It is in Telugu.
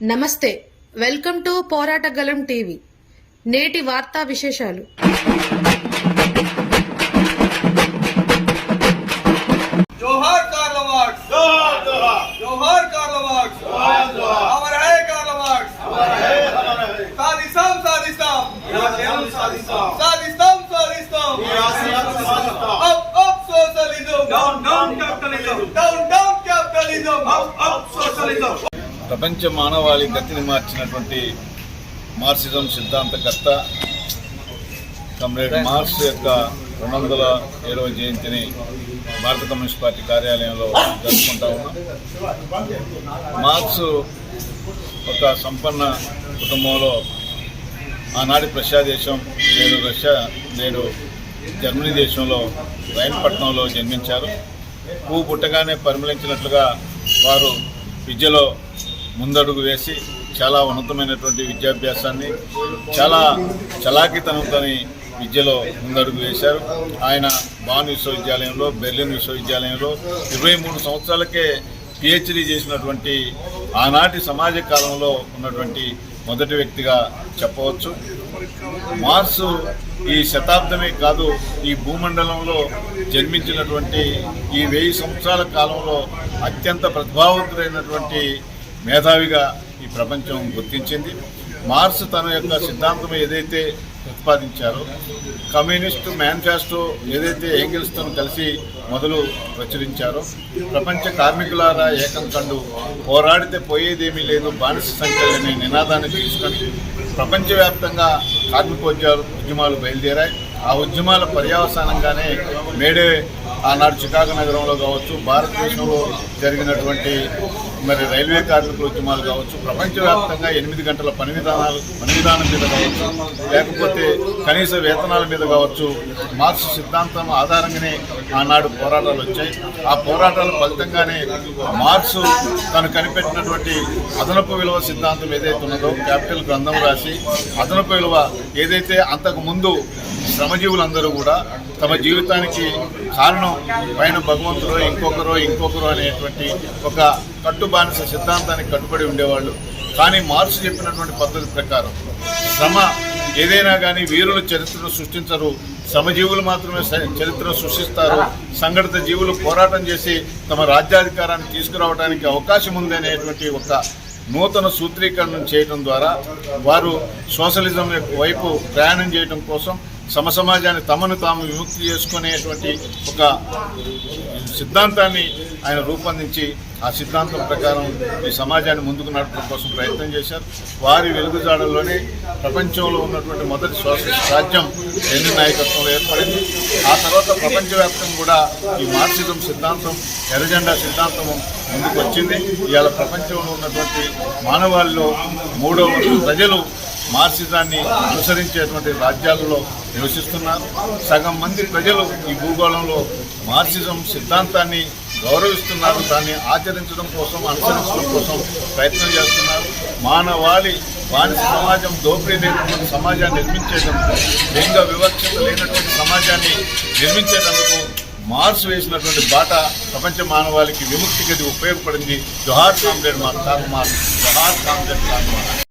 నమస్తే వెల్కమ్ టు పోరాటగలం టీవీ నేటి వార్తా విశేషాలు Down, down capitalism! Down, down capitalism! Up, up socialism! ప్రపంచ మానవాళి గతిని మార్చినటువంటి మార్సిజం సిద్ధాంతకర్త కమ్రేడ్ మార్స్ యొక్క రెండు వందల ఏడవ జయంతిని భారత కమ్యూనిస్ట్ పార్టీ కార్యాలయంలో జరుపుకుంటా ఉన్నాం. మార్క్స్ ఒక సంపన్న కుటుంబంలో ఆనాడు రష్యా దేశం నేడు రష్యా నేడు జర్మనీ దేశంలో రైన్పట్నంలో జన్మించారు. పువ్వు పుట్టగానే పరిమళించినట్లుగా వారు విద్యలో ముందడుగు వేసి చాలా ఉన్నతమైనటువంటి విద్యాభ్యాసాన్ని చాలా చలాకితనంతో విద్యలో ముందడుగు వేశారు. ఆయన బాన్ విశ్వవిద్యాలయంలో బెర్లిన్ విశ్వవిద్యాలయంలో ఇరవై మూడు సంవత్సరాలకే పిహెచ్డి చేసినటువంటి ఆనాటి సమాజ కాలంలో ఉన్నటువంటి మొదటి వ్యక్తిగా చెప్పవచ్చు. మార్స్ ఈ శతాబ్దమే కాదు ఈ భూమండలంలో జన్మించినటువంటి ఈ వెయ్యి సంవత్సరాల కాలంలో అత్యంత ప్రతిభావంతుడైనటువంటి మేధావిగా ఈ ప్రపంచం గుర్తించింది. మార్స్ తన యొక్క సిద్ధాంతం ఏదైతే ప్రతిపాదించారో కమ్యూనిస్టు మేనిఫెస్టో ఏదైతే ఏంగిల్స్తో కలిసి మొదలు ప్రచురించారో ప్రపంచ కార్మికులారా ఏకం కండు పోరాడితే పోయేదేమీ లేదు బానిస సంఖ్యలనే నినాదాన్ని తీసుకొని ప్రపంచవ్యాప్తంగా కార్మికోద్యాలు ఉద్యమాలు బయలుదేరాయి. ఆ ఉద్యమాల పర్యవసానంగానే మేడే ఆనాడు చికాగో నగరంలో కావచ్చు భారతదేశంలో జరిగినటువంటి మరి రైల్వే కార్మికుల ఉద్యమాలు కావచ్చు ప్రపంచవ్యాప్తంగా ఎనిమిది గంటల పని విధానాలు పని విధానం మీద కావచ్చు లేకపోతే కనీస వేతనాల మీద కావచ్చు మార్క్స్ సిద్ధాంతం ఆధారంగానే ఆనాడు పోరాటాలు వచ్చాయి. ఆ పోరాటాల ఫలితంగానే మార్క్స్ తను కనిపెట్టినటువంటి అదనపు విలువ సిద్ధాంతం ఏదైతే ఉన్నదో క్యాపిటల్ గ్రంథం రాసి అదనపు విలువ ఏదైతే అంతకు ముందు శ్రమజీవులందరూ కూడా తమ జీవితానికి కారణం పైన భగవంతుడో ఇంకొకరో ఇంకొకరో అనేటువంటి ఒక కట్టుబానిస సిద్ధాంతానికి కట్టుబడి ఉండేవాళ్ళు. కానీ మార్క్స్ చెప్పినటువంటి పద్ధతి ప్రకారం శ్రమ ఏదైనా కానీ వీరులు చరిత్రను సృష్టించరు. శ్రమజీవులు మాత్రమే చరిత్రను సృష్టిస్తారు. సంఘటిత జీవులు పోరాటం చేసి తమ రాజ్యాధికారాన్ని తీసుకురావడానికి అవకాశం ఉంది అనేటువంటి ఒక నూతన సూత్రీకరణ చేయడం ద్వారా వారు సోషలిజం యొక్క వైపు ప్రయాణం చేయడం కోసం సమసమాజాన్ని తమను తాము విముక్తి చేసుకునేటువంటి ఒక సిద్ధాంతాన్ని ఆయన రూపొందించి ఆ సిద్ధాంతం ప్రకారం ఈ సమాజాన్ని ముందుకు నడపడం కోసం ప్రయత్నం చేశారు. వారి వెలుగుజాడల్లోనే ప్రపంచంలో ఉన్నటువంటి మొదటి సోషలిస్ట్ రాజ్యం ఎన్ని నాయకత్వంలో ఏర్పడింది. ఆ తర్వాత ప్రపంచవ్యాప్తంగా కూడా ఈ మార్క్సిజం సిద్ధాంతం ఎర్రజెండా సిద్ధాంతం ముందుకు వచ్చింది ఇవాళ ప్రపంచంలో ఉన్నటువంటి మానవాళిలో మూడో ప్రజలు మార్క్సిజాన్ని అనుసరించేటువంటి రాజ్యాలలో నివసిస్తున్నారు సగం మంది ప్రజలు ఈ భూగోళంలో మార్క్సిజం సిద్ధాంతాన్ని గౌరవిస్తున్నారు. దాన్ని ఆచరించడం కోసం అనుసరించడం కోసం ప్రయత్నం చేస్తున్నారు. మానవాళి బానిస సమాజం దోపిడీ లేనటువంటి సమాజాన్ని నిర్మించేటందుకు లింగ వివక్షత లేనటువంటి సమాజాన్ని నిర్మించేటందుకు మార్స్ వేసినటువంటి బాట ప్రపంచ మానవాళికి విముక్తికి అది ఉపయోగపడింది. జొహార్ కామ్రేడ్ మా కాకుమార్ మార్క్స్ జొహార్ కామ్రేడ్ కార్ల్